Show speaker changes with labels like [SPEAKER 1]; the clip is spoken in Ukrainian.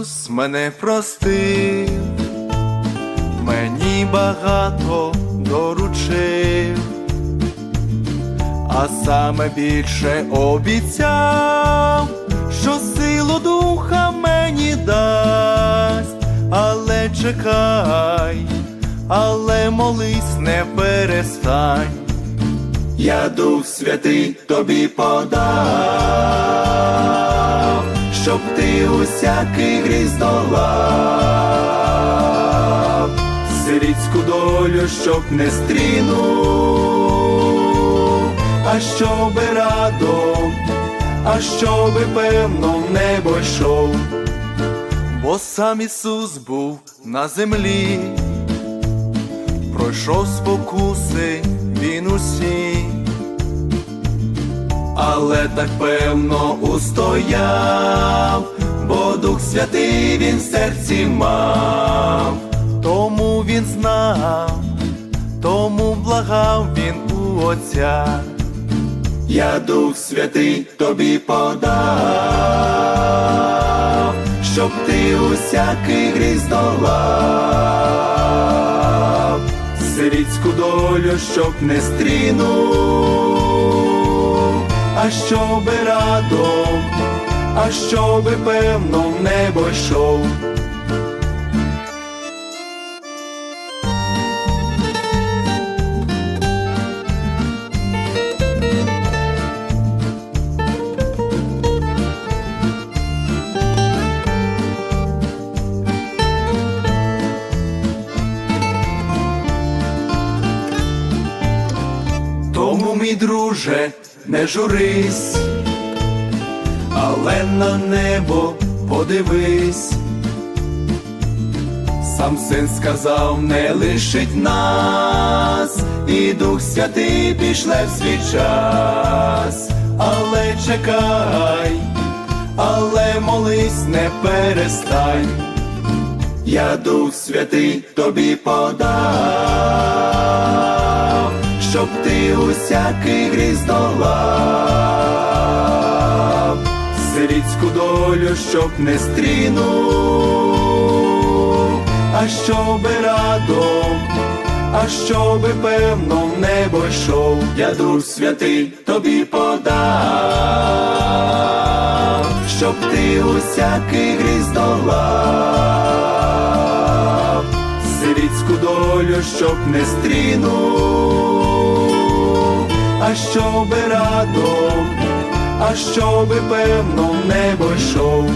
[SPEAKER 1] Ісус мене простив, мені багато доручив, а саме більше обіцяв, що силу духа мені дасть, але чекай, але молись, не перестань. Я Дух Святий тобі подав, щоб ти усякий гріх здолав, сирітську долю, щоб не стрінув, а щоби радом, а щоби певно в небо йшов, бо сам Ісус був на землі. Пройшов спокуси він усі, але так певно устояв, бо Дух Святий він в серці мав, тому він знав, тому благав він у Отця. Я Дух Святий тобі подав, щоб ти усякий гріх здолав, сирітську долю, щоб не стрінув, а щоби радом, а щоби певно в небо йшов. Тому, мій друже, не журись, але на небо подивись. Сам син сказав, не лишить нас, і Дух Святий пішле в свій час, але чекай, але молись, не перестань. Я Дух Святий тобі подав, щоб ти усякий гріх здолав, сирітську долю, щоб не стрінув, а щоби радом, а щоби певно в небо йшов, я Дух Святий тобі подав, щоб ти усякий гріх здолав, сирітську долю, щоб не стрінув, а щоби радом, а щоби певно в небо йшов.